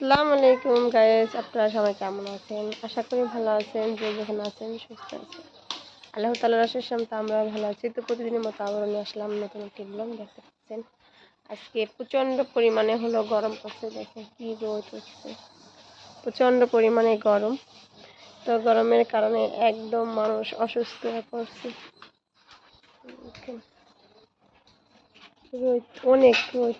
আসসালামু আলাইকুম গাইস আপনারা সবাই কেমন আছেন? আশা করি ভালো আছেন, যে যেখানে আছেন সুস্থ আছেন। আল্লাহ তালার আশেষ তো আমরা ভালো আছি। তো প্রতিদিনের মতো আবারও নিয়ে আসলাম নতুন একটি ব্লগ দেখতে পাচ্ছেন? আজকে প্রচণ্ড পরিমাণে হলো গরম পড়ছে, দেখেন কি রোদ হচ্ছে প্রচণ্ড পরিমাণে গরম। তো গরমের কারণে একদম মানুষ অসুস্থ হয়ে পড়ছে। রোদ, অনেক রোদ।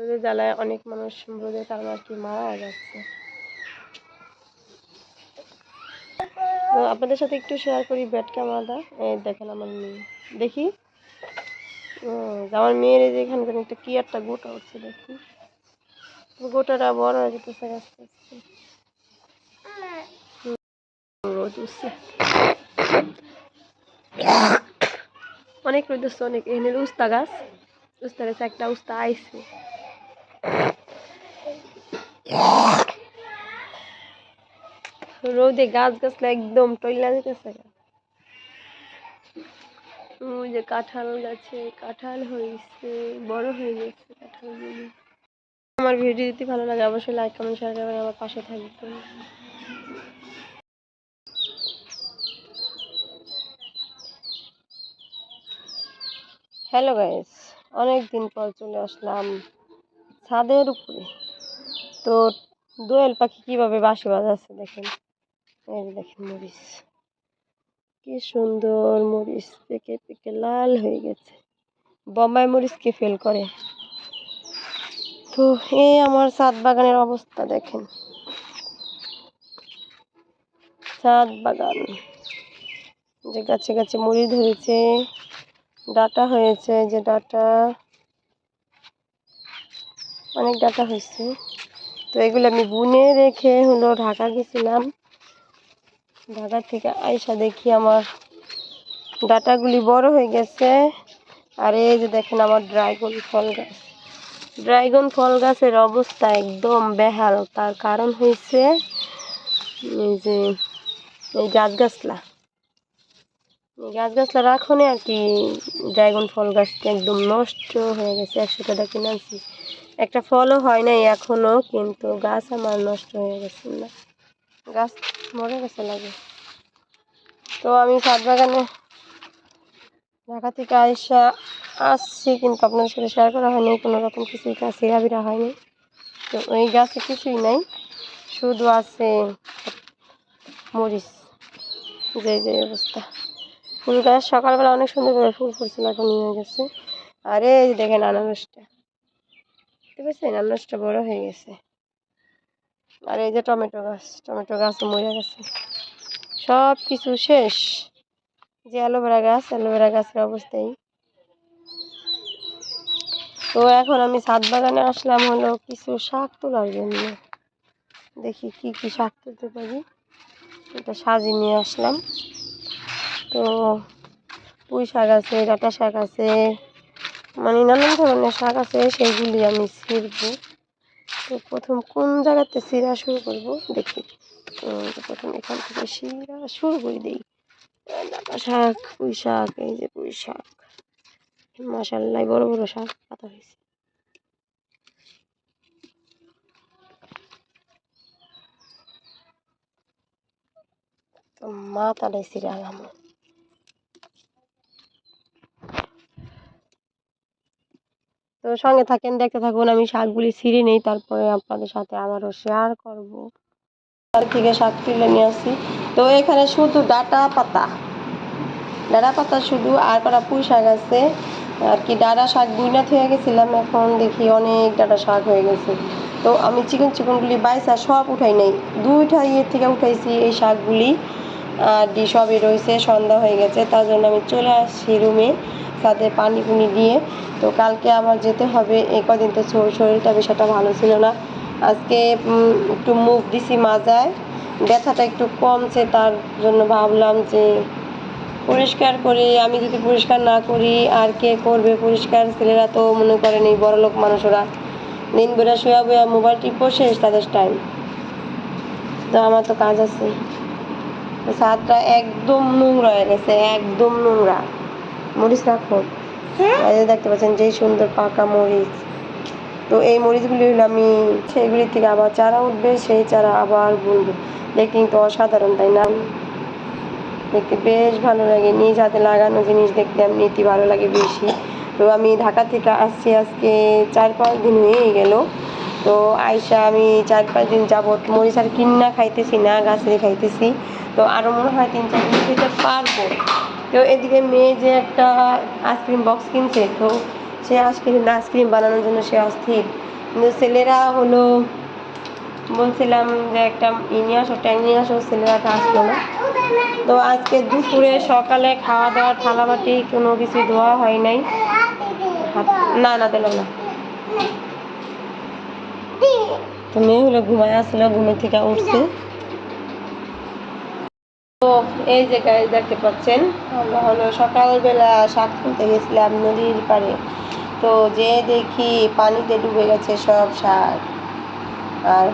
রোদের জ্বালায় অনেক মানুষ রোদের কারণে আর কি মারা যাচ্ছে। তো আপনাদের সাথে একটু শেয়ার করি ব্যাট ক্যামেরাটা। এই দেখেন আমার মেয়ে। দেখি? আমার মেয়ের এই যে এখানকার একটা কি একটা গোটা উঠছে দেখি। গোটাটা বড় হয়ে যেতেছে, আস্তে আস্তে। রোদ উঠছে। অনেক রোদ উঠছে, অনেক। এখানে উস্তা গাছ, উস্তা গাছে একটা উস্তা আইছে। রোদে গাছ গাছলা একদম টইলা যেতেছে ওই যে কাঁঠাল গাছে, কাঁঠাল হয়েছে বড় হয়ে গেছে কাঁঠালগুলি। আমার ভিডিও যদি ভালো লাগে অবশ্যই লাইক কমেন্ট শেয়ার করবেন, আমার পাশে থাকবেন। হ্যালো গাইস অনেক দিন পর চলে আসলাম ছাদের উপরে। তো দোয়েল পাখি কীভাবে বাসি বাজাচ্ছে দেখেন? এই দেখেন মরিচ। কি সুন্দর মরিচ পেকে পেকে লাল হয়ে গেছে। বোম্বাই মরিচকে ফেল করে? তো এই আমার ছাদ বাগানের অবস্থা দেখেন। ছাদ বাগান। যে গাছে গাছে মরিচ ধরেছে, ডাটা হয়েছে, যে ডাটা, অনেক ডাটা হয়েছে। তো এগুলো আমি বুনে রেখে হলো ঢাকা গেছিলাম। ঢাকা থেকে আইসা দেখি আমার ডাটাগুলি বড় হয়ে গেছে। আর এই যে দেখেন আমার ড্রাগন ফল গাছ। ড্রাগন ফল গাছের অবস্থা একদম বেহাল। তার কারণ হয়েছে এই যে এই গাছ গাছলা। গাছ গাছলা রাখনে আর কি ড্রাগন ফল গাছটা একদম নষ্ট হয়ে গেছে। একশো টাকা কিনে আনছি। একটা ফলও হয় নাই এখনও, কিন্তু গাছ আমার নষ্ট হয়ে গেছে না। গাছ মরে গেছে লাগে তো আমি ছাদ বাগানে ঢাকা থেকে আইসা আসছি, কিন্তু আপনাদের সাথে শেয়ার করা হয়নি, কোনো রকম কিছুই কাজ বিরা হয়নি। তো ওই গাছে কিছুই নাই, শুধু আছে মরিচ। যে যে অবস্থা। ফুল গাছ সকালবেলা অনেক সুন্দর করে ফুল ফুটছিল, এখন নিয়ে গেছে। আরে দেখেন আনারসটা। ঠিক আছে আনারসটা বড় হয়ে গেছে। আর এই যে টমেটো গাছ, টমেটো গাছও মরে গেছে। সব কিছু শেষ। যে অ্যালোভেরা গাছ, অ্যালোভেরা গাছের অবস্থাই। তো এখন আমি ছাদ বাগানে আসলাম হলো কিছু শাক তোলার জন্য। দেখি কি কি শাক তুলতে পারি। এটা সাজিয়ে নিয়ে আসলাম। তো পুঁই শাক আছে, ডাঁটা শাক আছে। মানে নানান ধরনের শাক আছে সেইগুলি আমি ছিঁড়বো। তো প্রথম কোন জায়গাতে চিরা শুরু করব? দেখি। প্রথম এখান থেকে শিরা শুরু করে দিই। শাক, পুঁই শাক, এই যে পুঁই শাক। মাসাল্লাই বড় বড় শাক পাতা হয়েছে। তো মাথাটাই চিরা আলাম। তো সঙ্গে থাকেন, দেখতে থাকুন, আমি শাকগুলি ছিঁড়ে নেই, তারপরে আপনাদের সাথে আবারও শেয়ার করব। তার থেকে শাক তুলে নিয়ে আসি। তো এখানে শুধু ডাটা পাতা। ডাটা পাতা শুধু আর কটা পুঁই শাক আছে। আর কি ডাটা শাক বুইনা থেকে গেছিলাম, এখন দেখি অনেক ডাটা শাক হয়ে গেছে। তো আমি চিকন চিকনগুলি বাইসা সব উঠাই নাই। দুইটা ইয়ের থেকে উঠাইছি এই শাকগুলি। আর ডি সবই রয়েছে, সন্ধ্যা হয়ে গেছে, তার জন্য আমি চলে আসছি রুমে সাথে পানি পুনি দিয়ে। তো কালকে আবার যেতে হবে। এই কদিন তো শরীরটা বিষয়টা ভালো ছিল না। আজকে একটু মুখ দিছি মাজায়। ব্যথাটা একটু কমছে, তার জন্য ভাবলাম যে পরিষ্কার করি। আমি যদি পরিষ্কার না করি, আর কে করবে পরিষ্কার? ছেলেরা তো মনে করেন এই বড়লোক মানুষরা। দিন বেড়া শুয়া বয়া মোবাইল টিপো শেষ তাদের টাইম তো আমার তো কাজ আছে। ছাদটা একদম নোংরা হয়ে গেছে, একদম নোংরা। মরিচ রাখো এই যে দেখতে পাচ্ছেন যেই সুন্দর পাকা মরিচ। তো এই মরিচগুলি হলো আমি সেইগুলি থেকে আবার চারা উঠবে সেই চারা আবার বুনবো। দেখতে কিন্তু অসাধারণ তাই না? দেখতে বেশ ভালো লাগে। নিজ হাতে লাগানো জিনিস দেখতে এমনিতেই ভালো লাগে বেশি। তো আমি ঢাকা থেকে আসছি আজকে চার পাঁচ দিন হয়েই গেল। তো আইসা আমি চার পাঁচ দিন যাবত মরিচ আর কিনা খাইতেছি না গাছেরই খাইতেছি। তো আরও মনে হয় তিন চার দিন খেতে পারব। তো এদিকে মেয়ে যে একটা আইসক্রিম বক্স কিনছে, তো সে আইসক্রিম আইসক্রিম বানানোর জন্য সে অস্থির। কিন্তু ছেলেরা হলো, বলছিলাম যে একটা ই নিয়ে আসো ট্যাং নিয়ে আসো ছেলেরা আসলো না। তো আজকে দুপুরে সকালে খাওয়া দাওয়া থালাবাটি কোনো কিছু ধোয়া হয় নাই। না না দিল না। তো মেয়ে হলো ঘুমায় আসলো ঘুমে থেকে উঠছে। এই যে গাড়ি দেখতে পাচ্ছেন আমরা হলো সকালবেলা শাক তুলতে গেছিলাম নদীর পাড়ে। তো যে দেখি পানিতে ডুবে গেছে সব শাক আর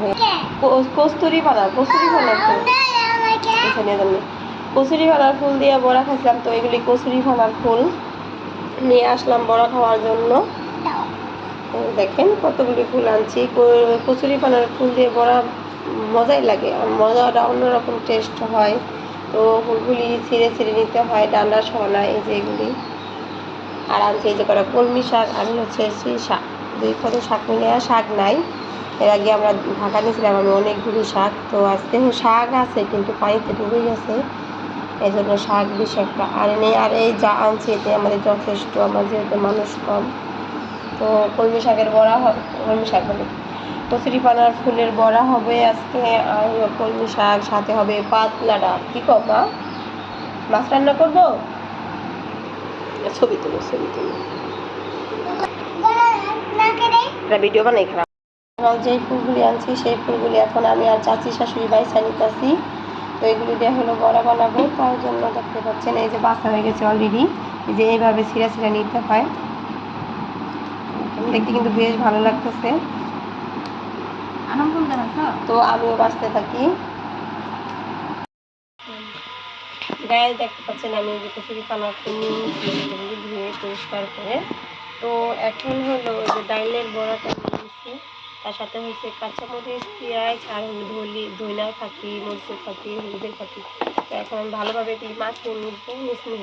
কস্তুরি পানা কস্তুরি পানা কচুরি ফালার ফুল দিয়ে বড়া খাইছিলাম, তো এগুলি কচুরি ফালার ফুল। নিয়ে আসলাম বড়া খাওয়ার জন্য। দেখেন কতগুলি ফুল আনছি। কচুরি ফালার ফুল দিয়ে বড়া মজাই লাগে। মজাটা অন্যরকম টেস্ট হয়। তো ফুলগুলি ছিঁড়ে ছিঁড়ে নিতে হয় ডান্ডা সহ না এই যে এগুলি। আর আনছি এই যে করা কলমি শাক, আমি হচ্ছে সেই শাক, দুই কত শাক মিলে শাক নাই। এর আগে আমরা ঢাকা নিয়েছিলাম আমি অনেকগুলি শাক, তো আজকে শাক আছে কিন্তু পানিতে ডুবে গেছে। এই জন্য শাক বেশি একটা আর নেই। আর এই যা আনছি এতে আমাদের যথেষ্ট, আমার যেহেতু মানুষ কম। তো কলমি শাকের বড়া কলমি শাক বলে। কচুরি পানার ফুলের বড়া হবে আজকে, আর কলমি শাক, সাথে হবে পাতলা ডাব। কী কম মা? মাছ রান্না করব? ছবি তুলো ছবি তুলো। ভিডিও বানাই খারাপ। যেই ফুলগুলি আনছি, সেই ফুলগুলি এখন আমি আর চাচি শাশুড়ি বাইসা নিতেছি। তো এগুলি দিয়ে হলো বড়া বানাবো। তার জন্য দেখতে পাচ্ছেন, এই যে বাসা হয়ে গেছে অলরেডি যে এইভাবে ছিঁড়া ছিঁড়া নিতে হয়। দেখতে কিন্তু বেশ ভালো লাগতেছে। তো আমিও বাঁচতে থাকি। গায়ে দেখতে পাচ্ছেন আমি যে কচুরি পানা কিনে ধুয়ে পরিষ্কার করে। তো এখন হলো যে ডাইলের বড়াটা নিয়ে নিচ্ছি তার সাথে হচ্ছে কাঁচামরিচ, পেঁয়াজ আর ধলি ধইনার ফাঁকি, মরিচের ফাঁকি, হলুদের ফাঁকি। তো এখন ভালোভাবে এটি মাখিয়ে নিব মিশমিশ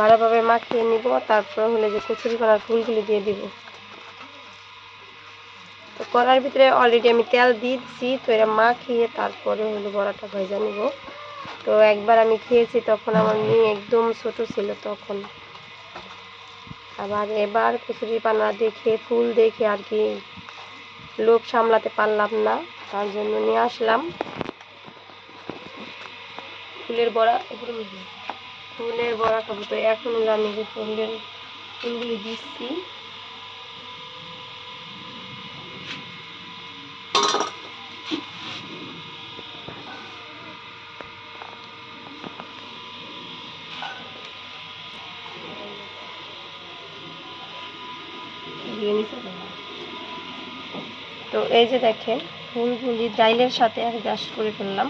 ভালোভাবে মাখিয়ে নিব, তারপর হলে যে কচুরি পানার ফুলগুলি দিয়ে দিব। কড়ার ভিতরে অলরেডি আমি তেল দিয়ে দিচ্ছি তো এরা মাখিয়ে তারপরে হলো বড়াটা ভেজা নিব। তো একবার আমি খেয়েছি, তখন আমার মেয়ে একদম ছোট ছিল তখন। আবার এবার কচুরি পানা দেখে, ফুল দেখে আর কি লোভ সামলাতে পারলাম না, তার জন্য নিয়ে আসলাম। ফুলের বড়া ফুলের বড়া খাব তো, এখন আমি ফুলের ফুলগুলি দিচ্ছি দিয়ে নিচে দেবো। তো এই যে দেখেন, ফুলগুলি ডাইলের সাথে অ্যাডজাস্ট করে ফেললাম।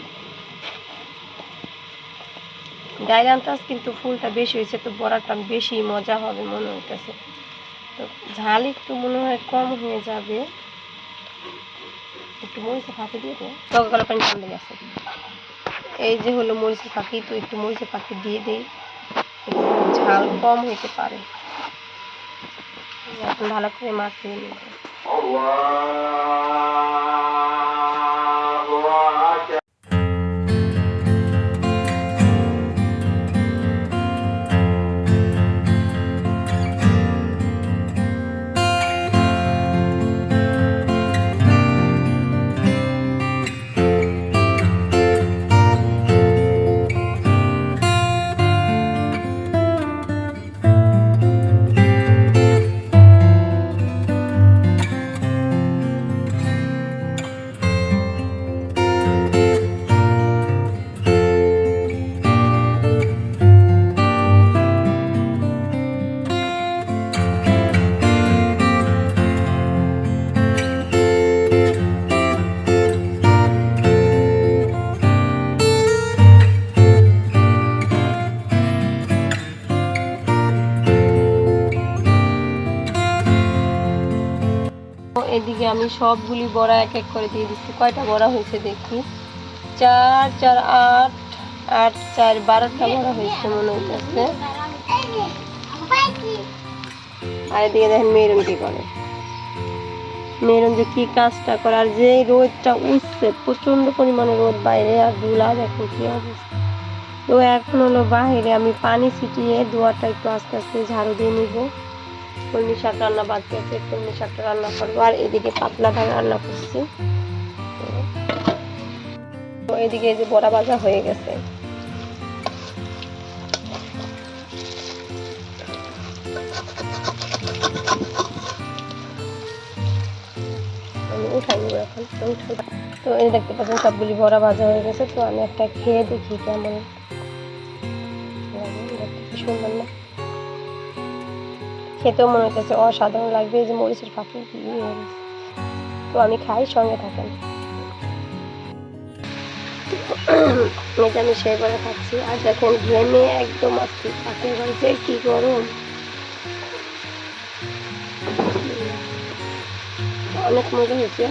ডাইল আনতাস কিন্তু ফুলটা বেশি হয়েছে, তো বড়াটা বেশি মজা হবে মনে হইতেছে। তো ঝাল একটু মনে হয় কম হয়ে যাবে। একটু মরিচের ফাঁকি দিয়ে টক গলা পানি ঠান্ডা গেছে। এই যে হলো মরিচের ফাঁকি, তো একটু মরিচের ফাঁকি দিয়ে দেই। ঝাল কম হইতে পারে। এখন ভালো করে মাখিয়ে নেব এদিকে আমি সবগুলি বড়া এক এক করে দিয়ে দিচ্ছি। কয়টা বড়া হয়েছে দেখি? চার চার, আট আট, চার, বারোটা বড়া হয়েছে মনে হইতেছে। আর এদিকে দেখেন মেরুন কি করে? মেরুন যে কি কাজটা করে আর যে রোদটা উঠছে প্রচণ্ড পরিমাণে রোদ বাইরে আর ধুলা দেখো কি অবস্থা। তো এখন হলো বাইরে আমি পানি ছিটিয়ে দোয়াটা একটু আস্তে আস্তে ঝাড়ু দিয়ে নিব। কলমি শাক রান্না বাকি আছে কলমি শাকটা রান্না করব। আর এদিকে পাতলা ভাত রান্না করছি। তো এদিকে এই যে বড়া ভাজা হয়ে গেছে। আমি উঠাই এখন, তো তো এই দেখতে পাচ্ছেন, সবগুলি বড়া ভাজা হয়ে গেছে। তো আমি একটা খেয়ে দেখি কেমন খেতেও মনে হচ্ছে অসাধারণ লাগবে এই যে মরিচের গেছে। তো আমি খাই, সঙ্গে থাকেন। এটা আমি সেই করে খাচ্ছি, আর দেখেন, ঘেমে একদম আজকে পাখি বাড়িতে কি গরম? অনেক মজা হয়েছে।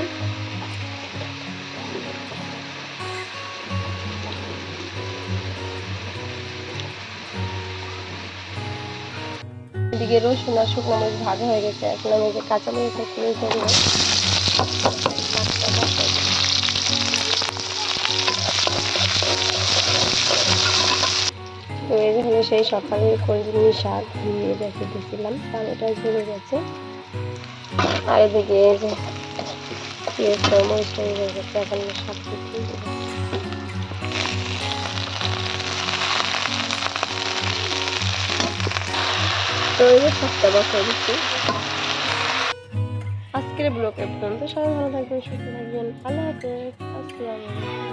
এদিকে রসুন আর শুকনো মরিচ ভাজা হয়ে গেছে। এখন আমি যে কাঁচা মরিচ কিনে করব তো এই সেই সকালে কলমি শাক ধুয়ে রেখে দিয়েছিলাম আর এটা ঝরে গেছে। আর এদিকে এই যে মরিচ হয়ে গেছে, এখন শাক তো এই যে সবটা বসাই দিচ্ছি আজকের ব্লকে পর্যন্ত সবাই ভালো থাকবেন, সুস্থ থাকবেন। আল্লাহ হাফেজ। আসসালামু আলাইকুম।